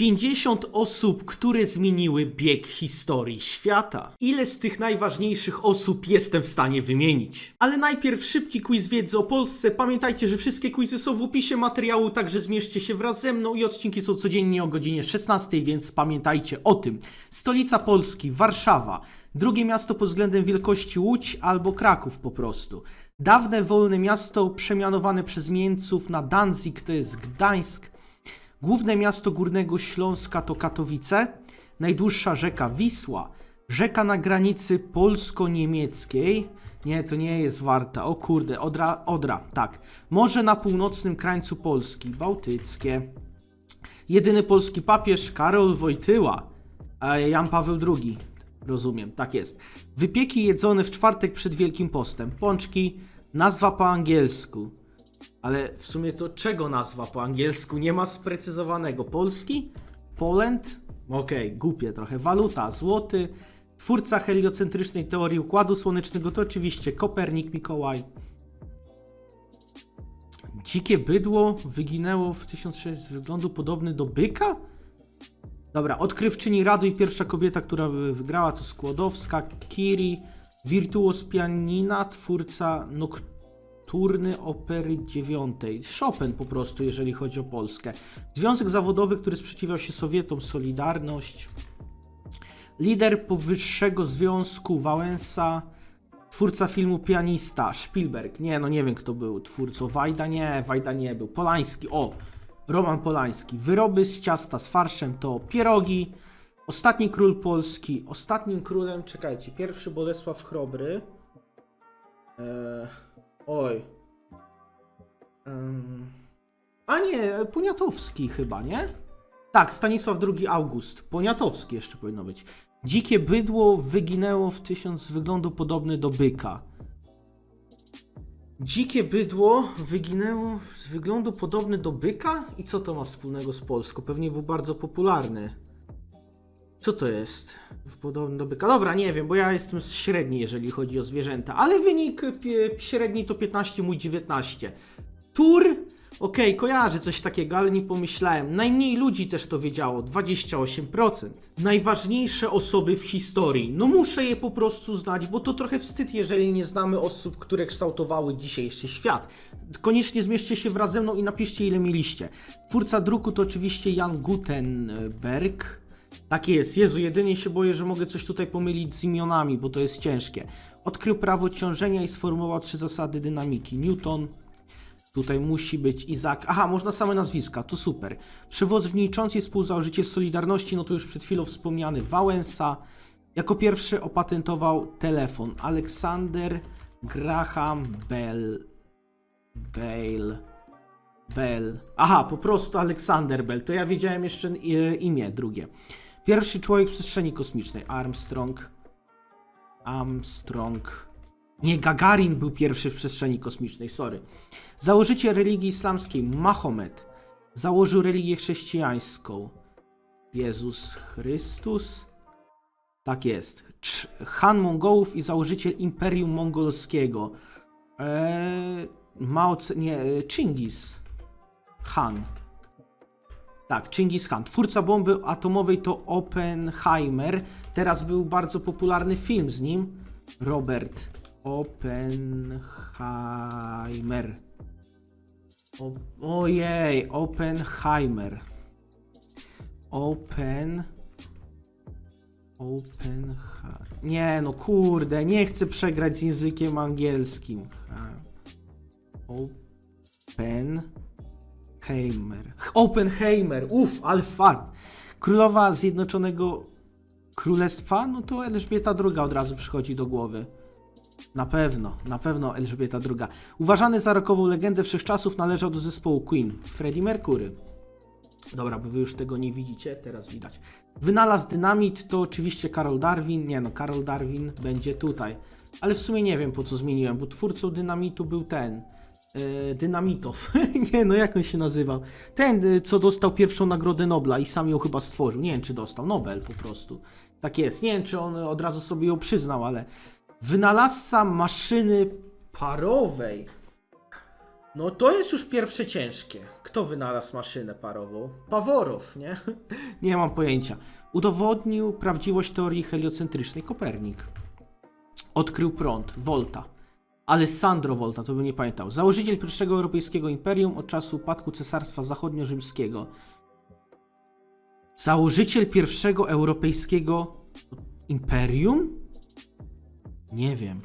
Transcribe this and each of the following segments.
50 osób, które zmieniły bieg historii świata. Ile z tych najważniejszych osób jestem w stanie wymienić? Ale najpierw szybki quiz wiedzy o Polsce. Pamiętajcie, że wszystkie quizy są w opisie materiału, także zmierzcie się wraz ze mną i odcinki są codziennie o godzinie 16, więc pamiętajcie o tym. Stolica Polski, Warszawa. Drugie miasto pod względem wielkości Łódź albo Kraków po prostu. Dawne wolne miasto przemianowane przez Mięców na Danzig to jest Gdańsk. Główne miasto Górnego Śląska to Katowice, najdłuższa rzeka Wisła, rzeka na granicy polsko-niemieckiej. Nie, to nie jest Warta. O kurde, Odra, Odra, tak. Morze na północnym krańcu Polski, Bałtyckie. Jedyny polski papież Karol Wojtyła, a Jan Paweł II. Rozumiem, tak jest. Wypieki jedzone w czwartek przed Wielkim Postem. Pączki, nazwa po angielsku. Ale w sumie to czego nazwa po angielsku? Nie ma sprecyzowanego. Polski? Poland? Okej, głupie trochę. Waluta, złoty. Twórca heliocentrycznej teorii Układu Słonecznego to oczywiście Kopernik Mikołaj. Dzikie bydło wyginęło w 1600 z wyglądu podobny do byka? Dobra, odkrywczyni radu i pierwsza kobieta, która wy- wygrała to Skłodowska, Kiri, wirtuos pianina, twórca nokturny opery dziewiątej. Chopin po prostu, jeżeli chodzi o Polskę. Związek zawodowy, który sprzeciwiał się Sowietom, Solidarność. Lider powyższego związku Wałęsa, twórca filmu Pianista, Spielberg. Nie, no nie wiem kto był twórcą. Wajda nie, Wajda nie był. Polański, o, Roman Polański. Wyroby z ciasta z farszem to pierogi. Ostatni król Polski. Ostatnim królem, czekajcie, pierwszy Bolesław Chrobry. Eee, oj. Em, a nie, Poniatowski chyba, nie? Tak, Stanisław II August. Poniatowski jeszcze powinno być. Dzikie bydło wyginęło w tysiąc z wyglądu podobny do byka. Dzikie bydło wyginęło z wyglądu podobny do byka? I co to ma wspólnego z Polską? Pewnie był bardzo popularny. Co to jest? Podobny do byka. Dobra, nie wiem, bo ja jestem średni, jeżeli chodzi o zwierzęta. Ale wynik średni to 15, mój 19. Tur? Okej, kojarzę coś takiego, ale nie pomyślałem. Najmniej ludzi też to wiedziało, 28%. Najważniejsze osoby w historii. No muszę je po prostu znać, bo to trochę wstyd, jeżeli nie znamy osób, które kształtowały dzisiejszy świat. Koniecznie zmierzcie się wraz ze mną i napiszcie ile mieliście. Twórca druku to oczywiście Jan Gutenberg. Tak jest, Jezu, jedynie się boję, że mogę coś tutaj pomylić z imionami, bo to jest ciężkie. Odkrył prawo ciążenia i sformułował trzy zasady dynamiki. Newton, Tutaj musi być Izak. Aha, można same nazwiska, to super. Przewodniczący współzałożyciel Solidarności, no to już przed chwilą wspomniany Wałęsa. Jako pierwszy opatentował telefon. Aleksander Graham Bell. Bell. Bell. Aha, po prostu Aleksander Bell. To ja wiedziałem jeszcze e, imię drugie. Pierwszy człowiek w przestrzeni kosmicznej. Armstrong. Armstrong. Nie, Gagarin był pierwszy w przestrzeni kosmicznej, sorry. Założyciel religii islamskiej Mahomet założył religię chrześcijańską. Jezus Chrystus? Tak jest. Han Mongołów i założyciel Imperium Mongolskiego. Eee, Mao nie, e, Chingis Han. Tak, Chingis Khan. Twórca bomby atomowej to Oppenheimer. Teraz był bardzo popularny film z nim. Robert Oppenheimer. O, ojej, Oppenheimer. Open. Oppenheimer. Nie, no kurde, nie chcę przegrać z językiem angielskim. Ha. Oppenheimer. Oppenheimer, uff, ale fakt. Królowa Zjednoczonego Królestwa, no to Elżbieta II od razu przychodzi do głowy. Na pewno, na pewno Elżbieta II. Uważany za rokową legendę wszechczasów należał do zespołu Queen, Freddie Mercury. Dobra, bo wy już tego nie widzicie, teraz widać. Wynalazł dynamit to oczywiście Karol Darwin. Nie no, Karol Darwin będzie tutaj. Ale w sumie nie wiem po co zmieniłem, bo twórcą dynamitu był ten. Yy, Dynamitow. nie no, jak on się nazywał? Ten, y, co dostał pierwszą nagrodę Nobla i sam ją chyba stworzył. Nie wiem, czy dostał. Nobel po prostu. Tak jest. Nie wiem, czy on od razu sobie ją przyznał, ale. Wynalazca maszyny parowej. No to jest już pierwsze ciężkie. Kto wynalazł maszynę parową? Paworow, nie? Nie mam pojęcia. Udowodnił prawdziwość teorii heliocentrycznej Kopernik. Odkrył prąd, Volta. Alessandro Volta, to bym nie pamiętał. Założyciel pierwszego europejskiego imperium od czasu upadku Cesarstwa Zachodnio-Rzymskiego. Założyciel pierwszego europejskiego imperium? Nie wiem.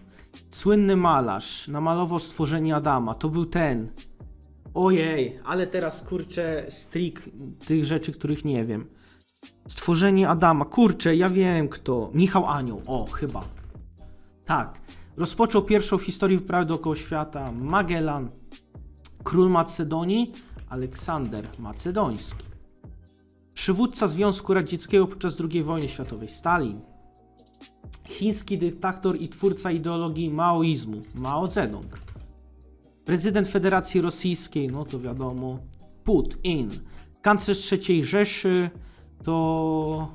Słynny malarz namalował stworzenie Adama. To był ten. Ojej, ale teraz kurczę strik tych rzeczy, których nie wiem. Stworzenie Adama. Kurczę, ja wiem kto. Michał Anioł. O, chyba. Tak. Rozpoczął pierwszą w historii wyprawę dookoła świata Magellan. Król Macedonii Aleksander Macedoński. Przywódca Związku Radzieckiego podczas II wojny światowej Stalin. Chiński dyktator i twórca ideologii maoizmu Mao Zedong. Prezydent Federacji Rosyjskiej, no to wiadomo, Putin. Kanclerz III Rzeszy to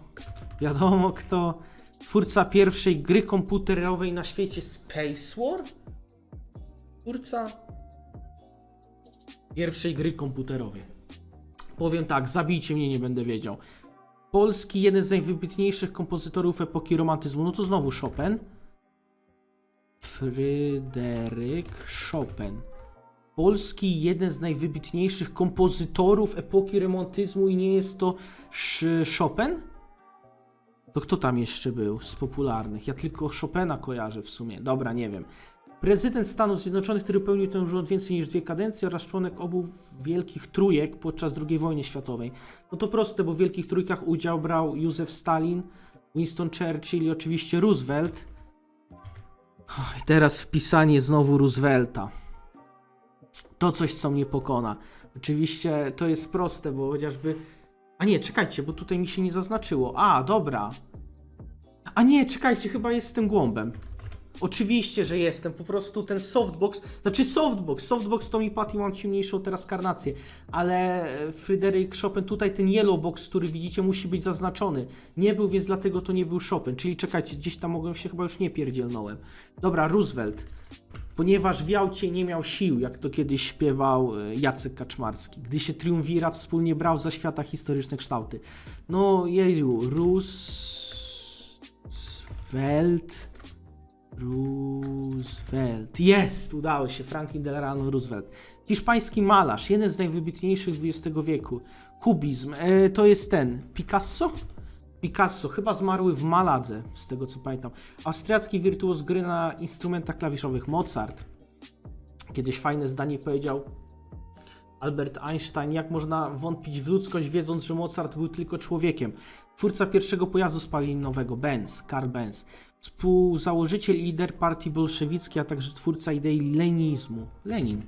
wiadomo kto. Twórca pierwszej gry komputerowej na świecie Space War? Twórca pierwszej gry komputerowej. Powiem tak, zabijcie mnie, nie będę wiedział. Polski, jeden z najwybitniejszych kompozytorów epoki romantyzmu. No to znowu Chopin. Fryderyk Chopin. Polski, jeden z najwybitniejszych kompozytorów epoki romantyzmu i nie jest to Chopin? To kto tam jeszcze był z popularnych? Ja tylko Chopina kojarzę w sumie. Dobra, nie wiem. Prezydent Stanów Zjednoczonych, który pełnił ten urząd więcej niż dwie kadencje oraz członek obu wielkich trójek podczas II wojny światowej. No to proste, bo w wielkich trójkach udział brał Józef Stalin, Winston Churchill i oczywiście Roosevelt. I teraz wpisanie znowu Roosevelta. To coś, co mnie pokona. Oczywiście to jest proste, bo chociażby... A nie, czekajcie, bo tutaj mi się nie zaznaczyło. A, dobra. A nie, czekajcie, chyba jestem głąbem. Oczywiście, że jestem. Po prostu ten softbox, znaczy softbox, softbox to mi i mam ciemniejszą teraz karnację, ale e, Fryderyk Chopin, tutaj ten yellow box, który widzicie, musi być zaznaczony. Nie był, więc dlatego to nie był Chopin. Czyli czekajcie, gdzieś tam mogłem się chyba już nie pierdzielnąłem. Dobra, Roosevelt. Ponieważ w Jałcie nie miał sił, jak to kiedyś śpiewał e, Jacek Kaczmarski, gdy się triumvirat wspólnie brał za świata historyczne kształty. No, jeju, Roosevelt... Roosevelt. Jest! Udało się. Franklin Delano Roosevelt. Hiszpański malarz, jeden z najwybitniejszych XX wieku. Kubizm. E, to jest ten. Picasso? Picasso. Chyba zmarły w Maladze, z tego co pamiętam. Austriacki wirtuoz gry na instrumentach klawiszowych. Mozart. Kiedyś fajne zdanie powiedział Albert Einstein, jak można wątpić w ludzkość, wiedząc, że Mozart był tylko człowiekiem. Twórca pierwszego pojazdu spalinowego, Benz, Karl Benz. Współzałożyciel i lider partii bolszewickiej, a także twórca idei leninizmu, Lenin.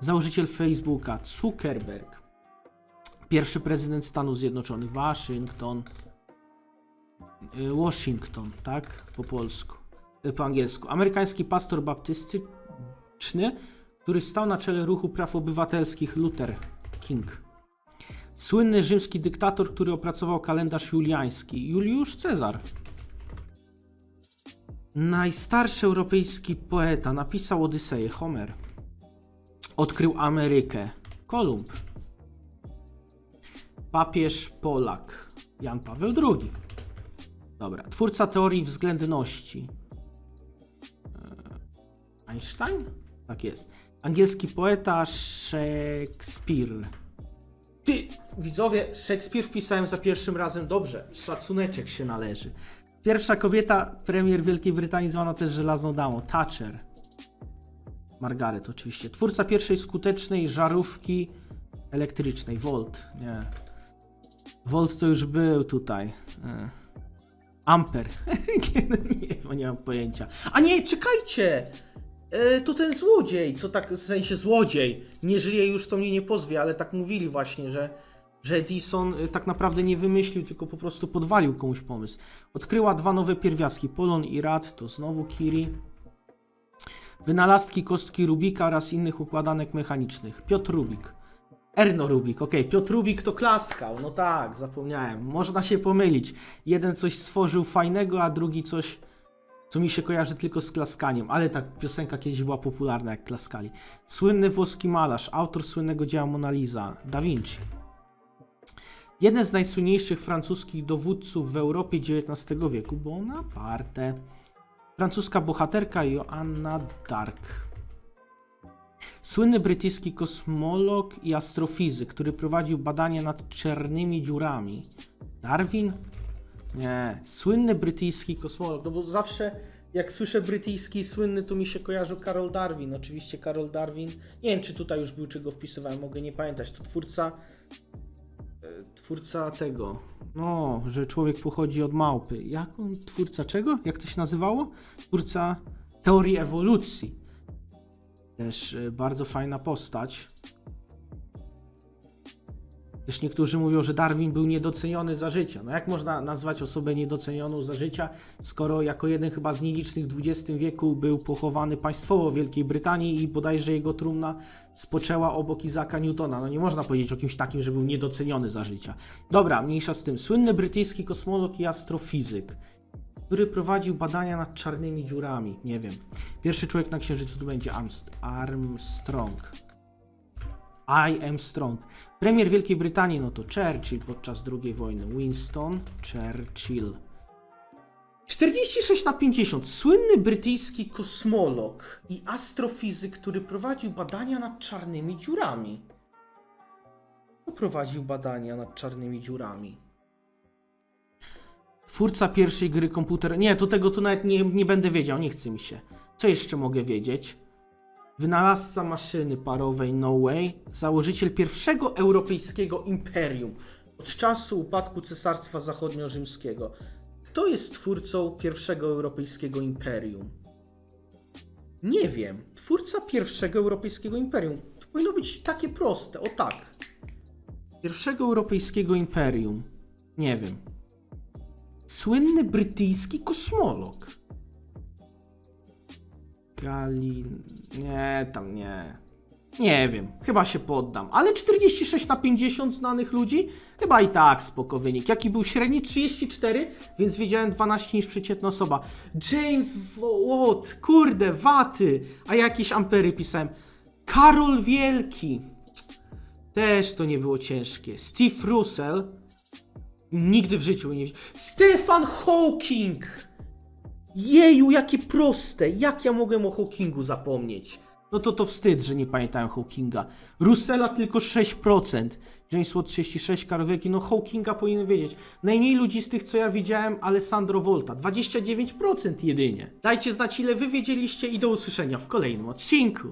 Założyciel Facebooka, Zuckerberg. Pierwszy prezydent Stanów Zjednoczonych, Waszyngton. Y, Washington, tak? Po polsku. Y, Po angielsku. Amerykański pastor baptystyczny, który stał na czele ruchu praw obywatelskich Luther King. Słynny rzymski dyktator, który opracował kalendarz juliański, Juliusz Cezar. Najstarszy europejski poeta napisał Odyseję, Homer. Odkrył Amerykę, Kolumb. Papież Polak, Jan Paweł II. Dobra, twórca teorii względności. Eee, Einstein? Tak jest. Angielski poeta Szekspir. Ty, widzowie, Szekspir wpisałem za pierwszym razem dobrze. Szacuneczek się należy. Pierwsza kobieta, premier Wielkiej Brytanii, zwana też żelazną damą, Thatcher. Margaret oczywiście. Twórca pierwszej skutecznej żarówki elektrycznej, Volt. Nie. Volt to już był tutaj. E. Amper. nie, no nie, mam pojęcia. A nie, czekajcie! E, to ten złodziej, co tak, w sensie złodziej, nie żyje już, to mnie nie pozwie, ale tak mówili właśnie, że, że Edison e, tak naprawdę nie wymyślił, tylko po prostu podwalił komuś pomysł. Odkryła dwa nowe pierwiastki, polon i rad, to znowu Curie. Wynalazki kostki Rubika oraz innych układanek mechanicznych. Piotr Rubik. Erno Rubik, okej, Piotr Rubik to klaskał, no tak, zapomniałem. Można się pomylić. Jeden coś stworzył fajnego, a drugi coś co mi się kojarzy tylko z klaskaniem, ale ta piosenka kiedyś była popularna, jak klaskali. Słynny włoski malarz, autor słynnego dzieła Mona Lisa, Da Vinci. Jeden z najsłynniejszych francuskich dowódców w Europie XIX wieku, Bonaparte. Francuska bohaterka Joanna d'Arc. Słynny brytyjski kosmolog i astrofizyk, który prowadził badania nad czarnymi dziurami. Darwin? Nie. Słynny brytyjski kosmolog. No bo zawsze jak słyszę brytyjski słynny, to mi się kojarzy Karol Darwin. Oczywiście Karol Darwin. Nie wiem, czy tutaj już był, czy go wpisywałem, mogę nie pamiętać. To twórca. Twórca tego. No, że człowiek pochodzi od małpy. Jak on? Twórca czego? Jak to się nazywało? Twórca teorii ewolucji. Też e, bardzo fajna postać. Też niektórzy mówią, że Darwin był niedoceniony za życia. No jak można nazwać osobę niedocenioną za życia, skoro jako jeden chyba z nielicznych w XX wieku był pochowany państwowo w Wielkiej Brytanii i bodajże jego trumna spoczęła obok Isaaca Newtona. No nie można powiedzieć o kimś takim, że był niedoceniony za życia. Dobra, mniejsza z tym. Słynny brytyjski kosmolog i astrofizyk, który prowadził badania nad czarnymi dziurami. Nie wiem. Pierwszy człowiek na Księżycu to będzie Armst- Armstrong. I am strong. Premier Wielkiej Brytanii no to Churchill podczas II wojny. Winston Churchill. 46 na 50. Słynny brytyjski kosmolog i astrofizyk, który prowadził badania nad czarnymi dziurami. Kto prowadził badania nad czarnymi dziurami? Twórca pierwszej gry komputer. Nie, to tego tu nawet nie, nie będę wiedział, nie chce mi się. Co jeszcze mogę wiedzieć? Wynalazca maszyny parowej No Way, założyciel pierwszego europejskiego imperium od czasu upadku Cesarstwa Zachodnio-Rzymskiego. Kto jest twórcą pierwszego europejskiego imperium? Nie wiem. Twórca pierwszego europejskiego imperium. To powinno być takie proste. O tak. Pierwszego europejskiego imperium. Nie wiem. Słynny brytyjski kosmolog. Galin. Nie, tam nie. Nie wiem, chyba się poddam. Ale 46 na 50 znanych ludzi? Chyba i tak spoko wynik. Jaki był średni? 34, więc wiedziałem 12 niż przeciętna osoba. James Watt, kurde, waty. A jakieś ampery pisałem. Karol Wielki. Też to nie było ciężkie. Steve Russell. Nigdy w życiu nie. Stefan Hawking. Jeju, jakie proste! Jak ja mogłem o Hawkingu zapomnieć? No to to wstyd, że nie pamiętałem Hawkinga. Russella tylko 6%. James Watt 36, Karol Wielki. No Hawkinga powinien wiedzieć. Najmniej ludzi z tych, co ja widziałem, Alessandro Volta. 29% jedynie. Dajcie znać, ile wy wiedzieliście i do usłyszenia w kolejnym odcinku.